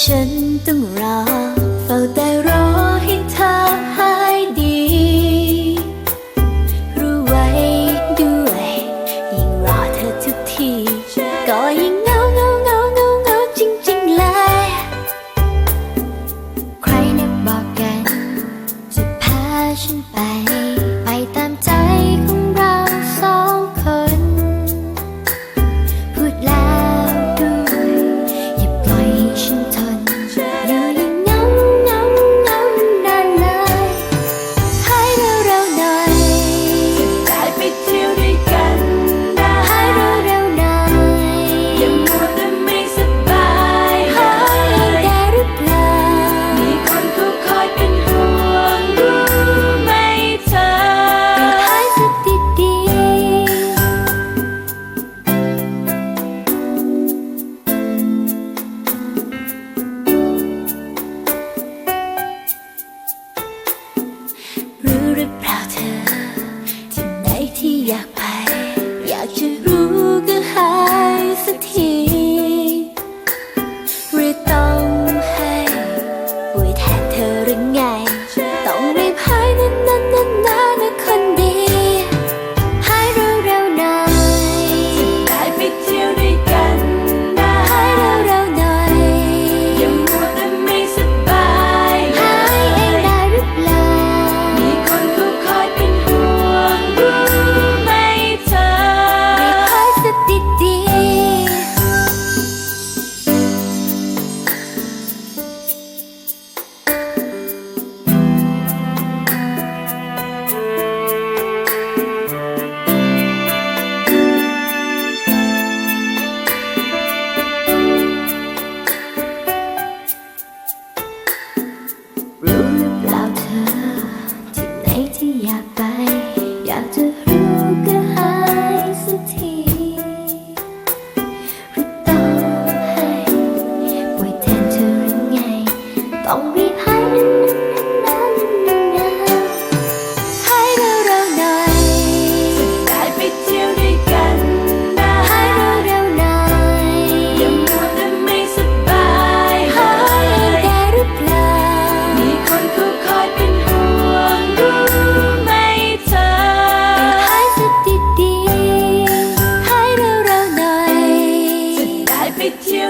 ฉันต้องรอเฝ้าแต่รอให้เธอหายดี รู้ไว้ด้วย ยิ่งรอเธอทุกที ก็ยิ่งเงาเงาเงาเงาเงาจริงๆเลย ใครนึกบอกกัน จะพาฉันไป Росія. รู้ Ведь